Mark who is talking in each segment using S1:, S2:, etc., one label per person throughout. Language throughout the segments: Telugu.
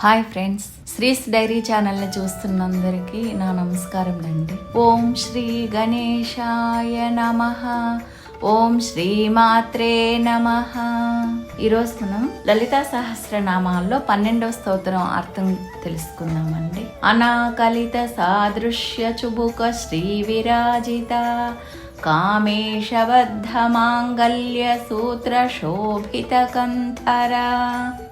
S1: హాయ్ ఫ్రెండ్స్ శ్రీస్ డైరీ ఛానల్ని చూస్తున్నందరికీ నా నమస్కారం అండి. ఓం శ్రీ గణేశాయ నమ. ఓం శ్రీ మాత్రే నమ. ఈరోజు మనం లలితా సహస్రనామాల్లో పన్నెండవ స్తోత్రం అర్థం తెలుసుకుందామండి. అనాకలిత సాదృశ్య చుబుక శ్రీ విరాజిత. कामेशबद्धमाङ्गल्यसूत्रशोभितकन्थर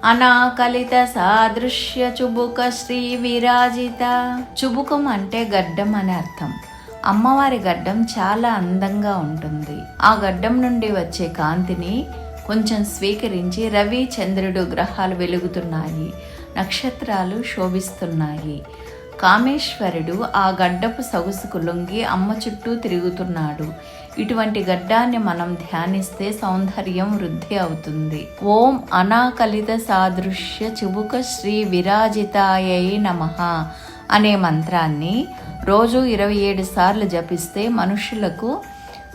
S1: అనాకలిత సాదృశ్య చుబుక శ్రీ విరాజిత చుబుకం అంటే గడ్డం అని అర్థం అమ్మవారి గడ్డం చాలా అందంగా ఉంటుంది ఆ గడ్డం నుండి వచ్చే కాంతిని కొంచెం స్వీకరించి రవి చంద్రుడు గ్రహాలు వెలుగుతున్నాయి నక్షత్రాలు శోభిస్తున్నాయి కామేశ్వరుడు ఆ గడ్డపు సొగసుకు లొంగి అమ్మ చుట్టూ తిరుగుతున్నాడు. ఇటువంటి గడ్డాన్ని మనం ధ్యానిస్తే సౌందర్యం వృద్ధి అవుతుంది. ఓం అనాకలిత సాదృశ్య చిబుక శ్రీ విరాజితాయై నమ అనే మంత్రాన్ని రోజు ఇరవై ఏడు సార్లు జపిస్తే మనుషులకు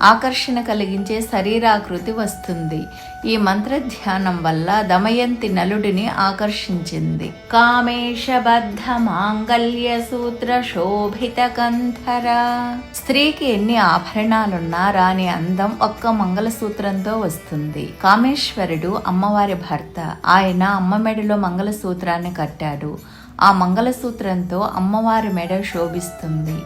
S1: ఆకర్షణ కలిగించే శరీరాకృతి వస్తుంది. ఈ మంత్ర ధ్యానం వల్ల దమయంతి నలుడిని ఆకర్షించింది. కామేశబద్ధ మాంగల్య సూత్ర శోభిత కంధర స్త్రీకి ఎన్ని ఆభరణాలున్నా రాని అందం ఒక్క మంగళసూత్రంతో వస్తుంది. కామేశ్వరుడు అమ్మవారి భర్త. ఆయన అమ్మ మెడలో మంగళసూత్రాన్ని కట్టాడు. ఆ మంగళసూత్రంతో అమ్మవారి మెడ శోభిస్తుంది.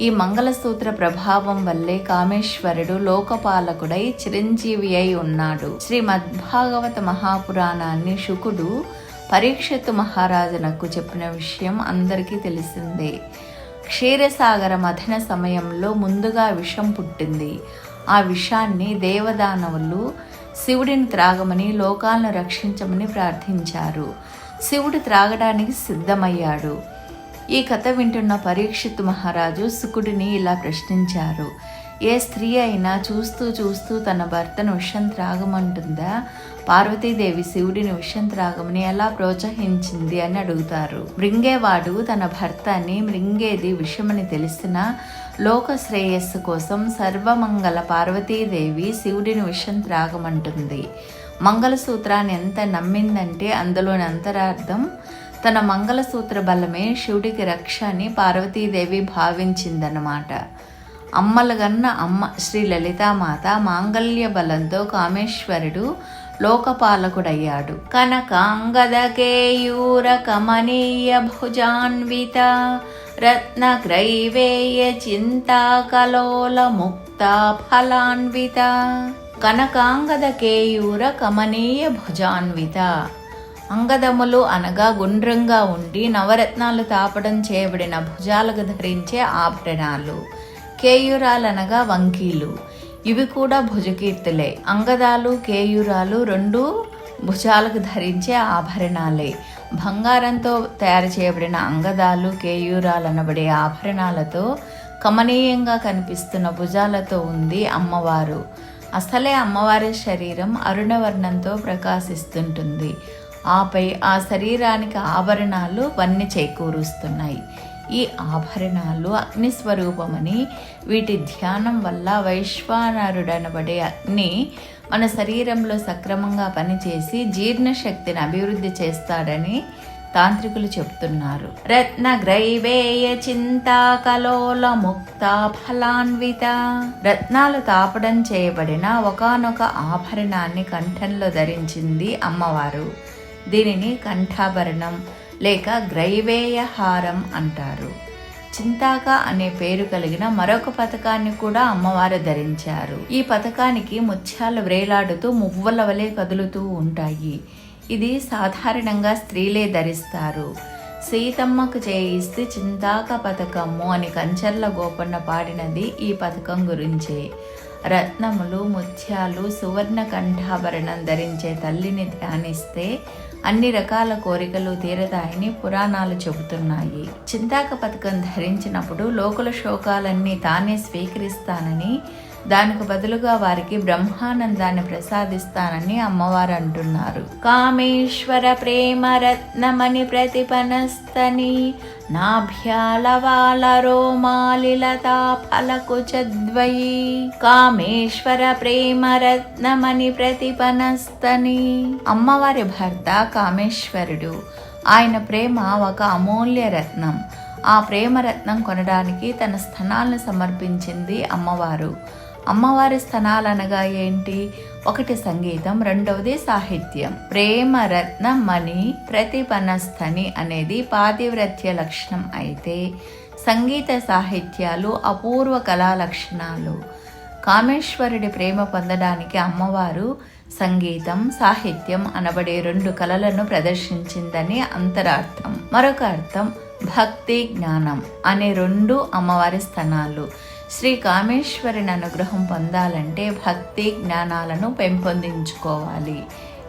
S1: ఈ మంగళసూత్ర ప్రభావం వల్లే కామేశ్వరుడు లోకపాలకుడై చిరంజీవి అయి ఉన్నాడు. శ్రీమద్భాగవత మహాపురాణాన్ని శుకుడు పరీక్షతు మహారాజునకు చెప్పిన విషయం అందరికీ తెలిసిందే. క్షీరసాగర మథన సమయంలో ముందుగా విషం పుట్టింది. ఆ విషాన్ని దేవదానవులు శివుడిని త్రాగమని లోకాలను రక్షించమని ప్రార్థించారు. శివుడు త్రాగడానికి సిద్ధమయ్యాడు. ఈ కథ వింటున్న పరీక్షిత్ మహారాజు సుకుడిని ఇలా ప్రశ్నించారు. ఏ స్త్రీ అయినా చూస్తూ చూస్తూ తన భర్తను విషం త్రాగమంటుందా పార్వతీదేవి శివుడిని విషం త్రాగమని ఎలా ప్రోత్సహించింది అని అడుగుతారు. మృంగేవాడు తన భర్తని మృంగేది విషమని తెలిసిన లోక శ్రేయస్సు కోసం సర్వమంగళ పార్వతీదేవి శివుడిని విషం త్రాగమంటుంది మంగళసూత్రాన్ని ఎంత నమ్మిందంటే అందులోని అంతరార్థం తన మంగళసూత్ర బలమే శివుడికి రక్ష అని పార్వతీదేవి భావించిందన్నమాట. అమ్మలగన్న అమ్మ శ్రీ లలితామాత మాంగళ్య బలంతో కామేశ్వరుడు లోకపాలకుడయ్యాడు. కనకాంగదకేయూర కమనీయ భుజాన్విత రత్న క్రైవేయ చింతాకలోల ముక్త ఫలాన్విత. కనకాంగద కేయూర కమనీయ భుజాన్విత. అంగదములు అనగా గుండ్రంగా ఉండి నవరత్నాలు తాపడం చేయబడిన భుజాలకు ధరించే ఆభరణాలు. కేయూరాలనగా వంకీలు. ఇవి కూడా భుజకీర్తులే. అంగదాలు కేయూరాలు రెండు భుజాలకు ధరించే ఆభరణాలే. బంగారంతో తయారు చేయబడిన అంగదాలు కేయూరాలు అనబడే ఆభరణాలతో కమనీయంగా కనిపిస్తున్న భుజాలతో ఉంది అమ్మవారు. అసలే అమ్మవారి శరీరం అరుణవర్ణంతో ప్రకాశిస్తుంటుంది. ఆపై ఆ శరీరానికి ఆభరణాలు వన్నీ చేకూరుస్తున్నాయి. ఈ ఆభరణాలు అగ్ని స్వరూపమని వీటి ధ్యానం వల్ల వైశ్వానరుడనబడే అగ్ని మన శరీరంలో సక్రమంగా పనిచేసి జీర్ణశక్తిని అభివృద్ధి చేస్తాడని తాంత్రికులు చెప్తున్నారు. రత్న గ్రైవేయ చింతాకలోల ముక్త ఫలాన్విత. రత్నాలు తాపడం చేయబడిన ఒకనొక ఆభరణాన్ని కంఠంలో ధరించింది అమ్మవారు. దీనిని కంఠాభరణం లేక గ్రైవేయహారం అంటారు. చింతాక అనే పేరు కలిగిన మరొక పథకాన్ని కూడా అమ్మవారు ధరించారు. ఈ పథకానికి ముత్యాలు వ్రేలాడుతూ మువ్వల వలె కదులుతూ ఉంటాయి. ఇది సాధారణంగా స్త్రీలే ధరిస్తారు. సీతమ్మకు చేయిస్తే చింతాక పథకము అని కంచర్ల గోపన్న పాడినది ఈ పథకం గురించే. రత్నములు ముత్యాలు సువర్ణ కంఠాభరణం ధరించే తల్లిని ధ్యానిస్తే అన్ని రకాల కోరికలు తీరతాయని పురాణాలు చెబుతున్నాయి. చింతాక పథకం ధరించినప్పుడు లోకుల శోకాలన్నీ తానే స్వీకరిస్తానని దానికి బదులుగా వారికి బ్రహ్మానందాన్ని ప్రసాదిస్తానని అమ్మవారు అంటున్నారు. కామేశ్వర ప్రేమ రత్నమని ప్రతిపనస్తని నాభ్యాలవాల రోమాలిలతా ఫలకు కామేశ్వర ప్రేమ రత్నమణి ప్రతిపనస్తని అమ్మవారి భర్త కామేశ్వరుడు. ఆయన ప్రేమ ఒక అమూల్య రత్నం. ఆ ప్రేమరత్నం కొనడానికి తన స్థనాలను సమర్పించింది అమ్మవారు. అమ్మవారి స్థనాలనగా ఏంటి? ఒకటి సంగీతం రెండవది సాహిత్యం. ప్రేమ రత్న మణి ప్రతిపనస్థని అనేది పాతివ్రత్య లక్షణం అయితే సంగీత సాహిత్యాలు అపూర్వ కళా లక్షణాలు. కామేశ్వరుడి ప్రేమ పొందడానికి అమ్మవారు సంగీతం సాహిత్యం అనబడే రెండు కళలను ప్రదర్శించిందని అంతరార్థం. మరొక అర్థం భక్తి జ్ఞానం అనే రెండు అమ్మవారి స్థానాలు. శ్రీ కామేశ్వరుని అనుగ్రహం పొందాలంటే భక్తి జ్ఞానాలను పెంపొందించుకోవాలి.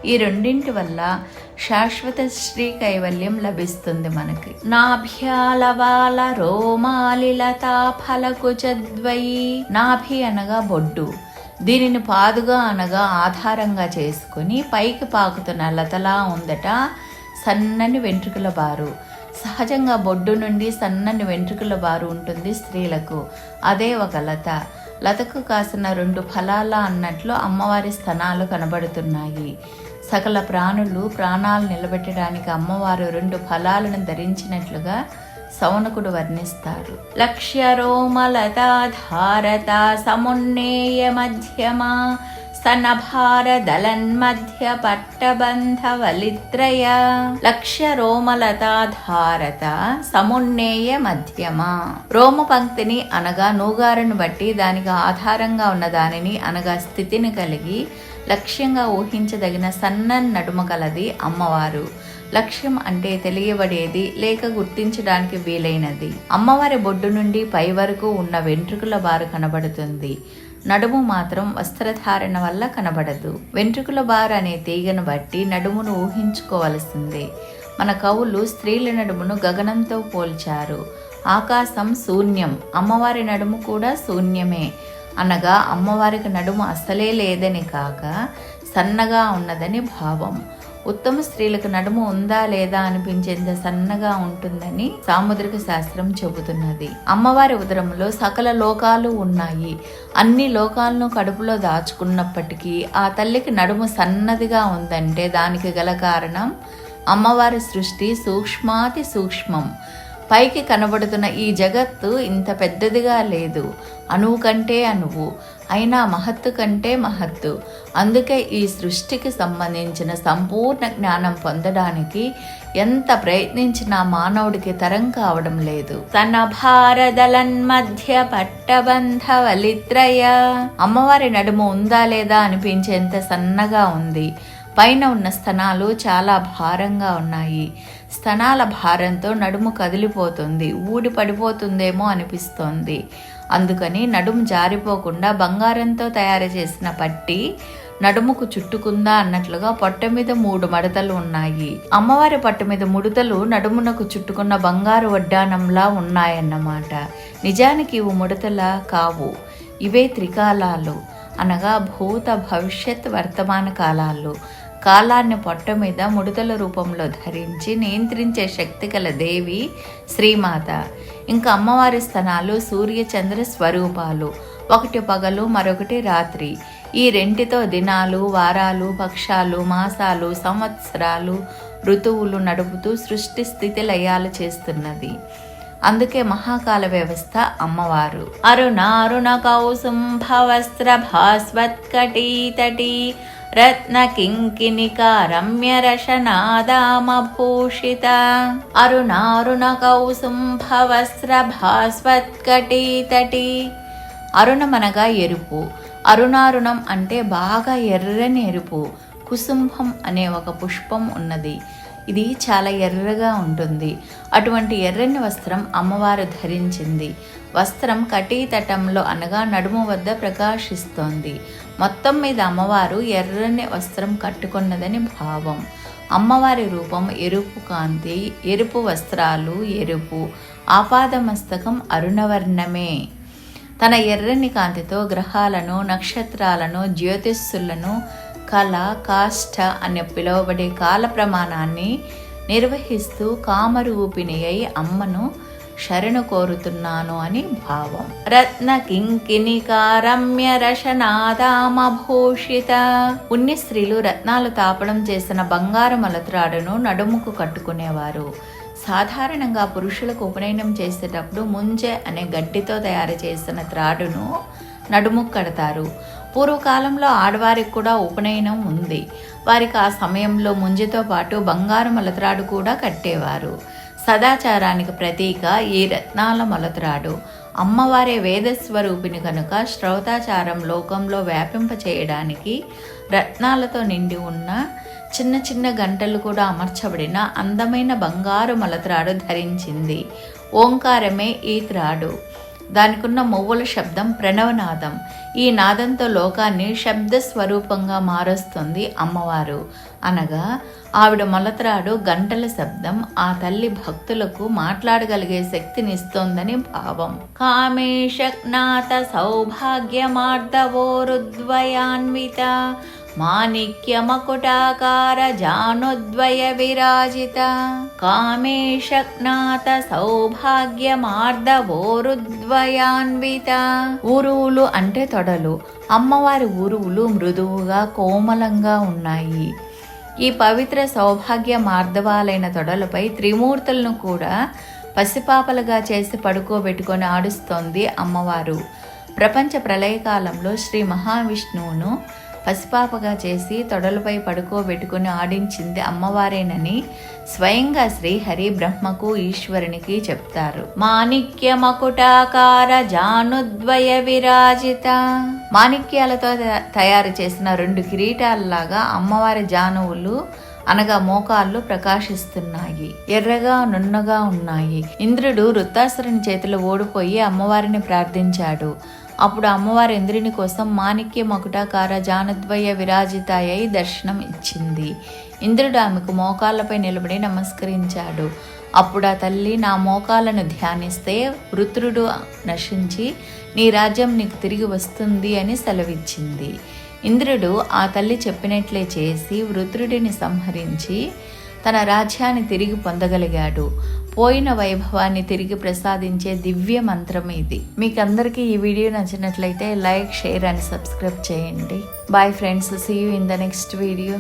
S1: ఈ రెండింటి వల్ల శాశ్వత శ్రీ కైవల్యం లభిస్తుంది మనకి. నాభ్యాలవాల రోమాలిలతా ఫలకుచద్వయి నాభి అనగా బొడ్డు. దీనిని పాదుగా అనగా ఆధారంగా చేసుకుని పైకి పాకుతున్న లతలా ఉందట సన్నని వెంట్రుకల బారు. సహజంగా బొడ్డు నుండి సన్నని వెంట్రుకల బారు ఉంటుంది స్త్రీలకు. అదే ఒక లత. లతకు కాసిన రెండు ఫలాల అన్నట్లు అమ్మవారి స్థనాలు కనబడుతున్నాయి. సకల ప్రాణులు ప్రాణాలు నిలబెట్టడానికి అమ్మవారు రెండు ఫలాలను ధరించినట్లుగా సౌనకుడు వర్ణిస్తారు. లక్ష్య రోమలతాధారత సమున్నేయ మధ్యమా స్తనభారదలన్మధ్య పట్టబంధవలిత్రయ లక్ష్య రోమలతాధారత సమున్నేయ మధ్యమా రోమ పంక్తిని అనగా నూగారును బట్టి దానికి ఆధారంగా ఉన్న దానిని అనగా స్థితిని కలిగి లక్ష్యంగా ఊహించదగిన సన్న నడుమ కలది అమ్మవారు. లక్ష్యం అంటే తెలియబడేది లేక గుర్తించడానికి వీలైనది. అమ్మవారి బొడ్డు నుండి పై వరకు ఉన్న వెంట్రుకల బారు కనబడుతుంది. నడుము మాత్రం వస్త్రధారణ వల్ల కనబడదు. వెంట్రుకల బార్ అనే తీగను బట్టి నడుమును ఊహించుకోవలసిందే. మన కవులు స్త్రీల నడుమును గగనంతో పోల్చారు. ఆకాశం శూన్యం అమ్మవారి నడుము కూడా శూన్యమే. అనగా అమ్మవారికి నడుము అసలే లేదని కాక సన్నగా ఉన్నదని భావం. ఉత్తమ స్త్రీలకు నడుము ఉందా లేదా అనిపించేంత సన్నగా ఉంటుందని సాముద్రిక శాస్త్రం చెబుతున్నది. అమ్మవారి ఉదరంలో సకల లోకాలు ఉన్నాయి. అన్ని లోకాలను కడుపులో దాచుకున్నప్పటికీ ఆ తల్లికి నడుము సన్నదిగా ఉందంటే దానికి గల కారణం అమ్మవారి సృష్టి సూక్ష్మాతి సూక్ష్మం. పైకి కనబడుతున్న ఈ జగత్తు ఇంత పెద్దదిగా లేదు. అణువు కంటే అణువు. అయినా మహత్తు కంటే మహత్తు. అందుకే ఈ సృష్టికి సంబంధించిన సంపూర్ణ జ్ఞానం పొందడానికి ఎంత ప్రయత్నించినా మానవుడికి తరం కావడం లేదు. తన భారదలన్ మధ్య పట్టబంధ వలిత్రయ అమ్మవారి నడుము ఉందా లేదా అనిపించేంత సన్నగా ఉంది. పైన ఉన్న స్థనాలు చాలా భారంగా ఉన్నాయి. స్థనాల భారంతో నడుము కదిలిపోతుంది. ఊడి పడిపోతుందేమో అనిపిస్తోంది. అందుకని నడుము జారిపోకుండా బంగారంతో తయారు చేసిన పట్టి నడుముకు చుట్టుకుందా అన్నట్లుగా పొట్ట మీద మూడు మడతలు ఉన్నాయి. అమ్మవారి పట్టు మీద ముడతలు నడుమునకు చుట్టుకున్న బంగారు వడ్డానంలా ఉన్నాయన్నమాట. నిజానికి ఇవి ముడతల కావు. ఇవే త్రికాలాలు. అనగా భూత భవిష్యత్ వర్తమాన కాలాలు. కాలాన్ని పొట్ట మీద ముడతల రూపంలో ధరించి నియంత్రించే శక్తి గల దేవి శ్రీమాత. ఇంకా అమ్మవారి స్థనాలు సూర్య చంద్ర స్వరూపాలు. ఒకటి పగలు మరొకటి రాత్రి. ఈ రెంటితో దినాలు వారాలు పక్షాలు మాసాలు సంవత్సరాలు ఋతువులు నడుపుతూ సృష్టి స్థితి లయాలు చేస్తున్నది. అందుకే మహాకాల వ్యవస్థ అమ్మవారు. అరుణ అరుణ కౌసుంభ వస్త్ర భాస్వత్కటీ తటీ రమ్య రశనాదామభూషిత అరుణారుణ కౌసుంభవస్త్ర అరుణమనగా ఎరుపు. అరుణారుణం అంటే బాగా ఎర్రని ఎరుపు. కుసుంభం అనే ఒక పుష్పం ఉన్నది. ఇది చాలా ఎర్రగా ఉంటుంది. అటువంటి ఎర్రని వస్త్రం అమ్మవారు ధరించింది. వస్త్రం కటీతటంలో అనగా నడుము వద్ద ప్రకాశిస్తోంది. మొత్తం మీద అమ్మవారు ఎర్రని వస్త్రం కట్టుకున్నదని భావం. అమ్మవారి రూపం ఎరుపు కాంతి ఎరుపు వస్త్రాలు ఎరుపు ఆపాదమస్తకం అరుణవర్ణమే. తన ఎర్రని కాంతితో గ్రహాలను నక్షత్రాలను జ్యోతిష్సులను కళ కాష్ట అని పిలువబడే కాల ప్రమాణాన్ని నిర్వహిస్తూ కామరూపిణి అయి అమ్మను శరణు కోరుతున్నాను అని భావం. రత్న కింకిణికారమ్య రశనాదామభూషిత పుణ్య స్త్రీలు రత్నాలు తాపడం చేసిన బంగారు మలత్రాడును నడుముకు కట్టుకునేవారు. సాధారణంగా పురుషులకు ఉపనయనం చేసేటప్పుడు ముంజె అనే గడ్డితో తయారు చేసిన త్రాడును నడుముకు కడతారు. పూర్వకాలంలో ఆడవారికి కూడా ఉపనయనం ఉంది. వారికి ఆ సమయంలో ముంజతో పాటు బంగారు మలత్రాడు కూడా కట్టేవారు. సదాచారానికి ప్రతీక ఈ రత్నాల మలత్రాడు. అమ్మవారే వేదస్వరూపిణి కనుక శ్రౌతాచారం లోకంలో వ్యాపింప చేయడానికి రత్నాలతో నిండి ఉన్న చిన్న చిన్న గంటలు కూడా అమర్చబడిన అందమైన బంగారు మలత్రాడు ధరించింది. ఓంకారమే ఈ త్రాడు. దానికున్న మువ్వుల శబ్దం ప్రణవనాదం. ఈ నాదంతో లోకాన్ని శబ్ద స్వరూపంగా మారుస్తుంది అమ్మవారు. అనగా ఆవిడ మొలతరాడు గంటల శబ్దం ఆ తల్లి భక్తులకు మాట్లాడగలిగే శక్తినిస్తోందని భావం. కామేశజ్ఞాత సౌభాగ్యమార్దవోరుద్వయాన్విత మాణిక్యమకుటాకార జానుద్వయ విరాజిత. కామేశజ్ఞాత సౌభాగ్యమార్దవోరుద్వయాన్విత. ఊరువులు అంటే తొడలు. అమ్మవారి ఊరువులు మృదువుగా కోమలంగా ఉన్నాయి. ఈ పవిత్ర సౌభాగ్య మార్ధవాలైన తొడలపై త్రిమూర్తులను కూడా పసిపాపలుగా చేసి పడుకోబెట్టుకొని ఆడుస్తోంది అమ్మవారు. ప్రపంచ ప్రళయకాలంలో శ్రీ మహావిష్ణువును పసిపాపగా చేసి తొడలపై పడుకోబెట్టుకుని ఆడించింది అమ్మవారేనని స్వయంగా శ్రీహరి బ్రహ్మకు ఈశ్వరునికి చెప్తారు. మాణిక్య మకుటాకార జానుద్వయ విరాజిత. మాణిక్యాలతో త- తయారు చేసిన రెండు కిరీటాలలాగా అమ్మవారి జానువులు అనగా మోకాళ్ళు ప్రకాశిస్తున్నాయి. ఎర్రగా నున్నగా ఉన్నాయి. ఇంద్రుడు వృత్తాసురుని చేతిలో ఓడిపోయి అమ్మవారిని ప్రార్థించాడు. అప్పుడు అమ్మవారి ఇంద్రుని కోసం మాణిక్య మకుటాకార జానద్వయ విరాజితాయై దర్శనం ఇచ్చింది. ఇంద్రుడు ఆమెకు మోకాళ్ళపై నిలబడి నమస్కరించాడు. అప్పుడు ఆ తల్లి నా మోకాలను ధ్యానిస్తే వృత్రుడు నశించి నీ రాజ్యం నీకు తిరిగి వస్తుంది అని సెలవిచ్చింది. ఇంద్రుడు ఆ తల్లి చెప్పినట్లే చేసి వృత్రుడిని సంహరించి తన రాజ్యాన్ని తిరిగి పొందగలిగాడు. పోయిన వైభవాన్ని తిరిగి ప్రసాదించే దివ్య మంత్రం ఇది. మీకు అందరికీ ఈ వీడియో నచ్చినట్లయితే లైక్ షేర్ అండ్ సబ్స్క్రైబ్ చేయండి. Bye friends see you in the next video